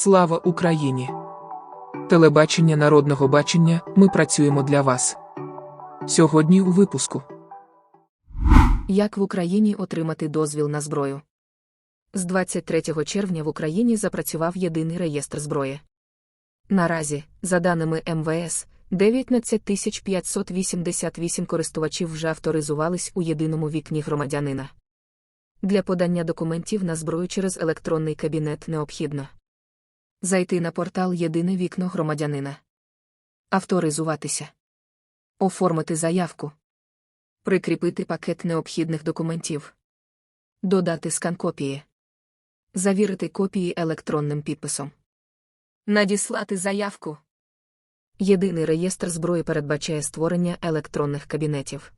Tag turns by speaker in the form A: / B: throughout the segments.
A: Слава Україні! Телебачення народного бачення. Ми працюємо для вас. Сьогодні у випуску.
B: Як в Україні отримати дозвіл на зброю? З 23 червня в Україні запрацював єдиний реєстр зброї. Наразі, за даними МВС, 19 588 користувачів вже авторизувались у єдиному вікні громадянина. Для подання документів на зброю через електронний кабінет необхідно зайти на портал Єдине вікно громадянина, авторизуватися, оформити заявку, прикріпити пакет необхідних документів, додати скан копії, завірити копії електронним підписом, надіслати заявку. Єдиний реєстр зброї передбачає створення електронних кабінетів.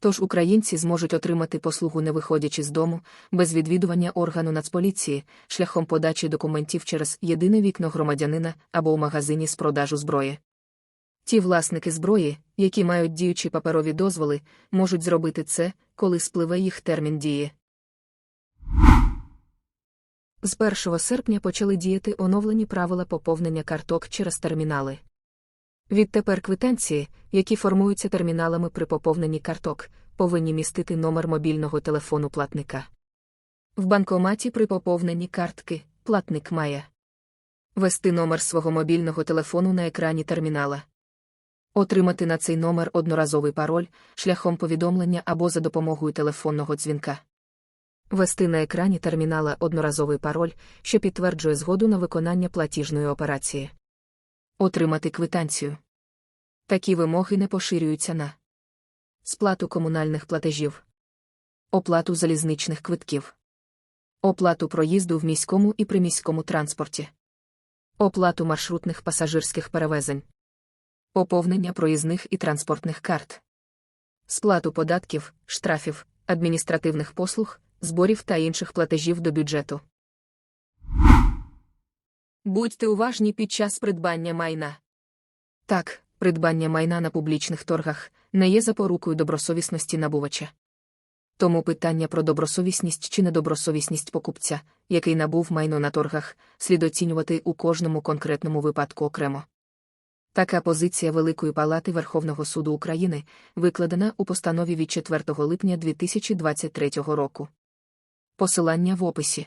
B: Тож українці зможуть отримати послугу, не виходячи з дому, без відвідування органу Нацполіції, шляхом подачі документів через єдине вікно громадянина або у магазині з продажу зброї. Ті власники зброї, які мають діючі паперові дозволи, можуть зробити це, коли спливе їх термін дії. З 1 серпня почали діяти оновлені правила поповнення карток через термінали. Відтепер квитанції, які формуються терміналами при поповненні карток, повинні містити номер мобільного телефону платника. В банкоматі при поповненні картки платник має ввести номер свого мобільного телефону на екрані термінала, отримати на цей номер одноразовий пароль шляхом повідомлення або за допомогою телефонного дзвінка. Ввести на екрані термінала одноразовий пароль, що підтверджує згоду на виконання платіжної операції. Отримати квитанцію. Такі вимоги не поширюються на сплату комунальних платежів, оплату залізничних квитків, оплату проїзду в міському і приміському транспорті, оплату маршрутних пасажирських перевезень, поповнення проїзних і транспортних карт, сплату податків, штрафів, адміністративних послуг, зборів та інших платежів до бюджету. Будьте уважні під час придбання майна. Так, придбання майна на публічних торгах не є запорукою добросовісності набувача. Тому питання про добросовісність чи недобросовісність покупця, який набув майно на торгах, слід оцінювати у кожному конкретному випадку окремо. Така позиція Великої Палати Верховного суду України викладена у постанові від 4 липня 2023 року. Посилання в описі.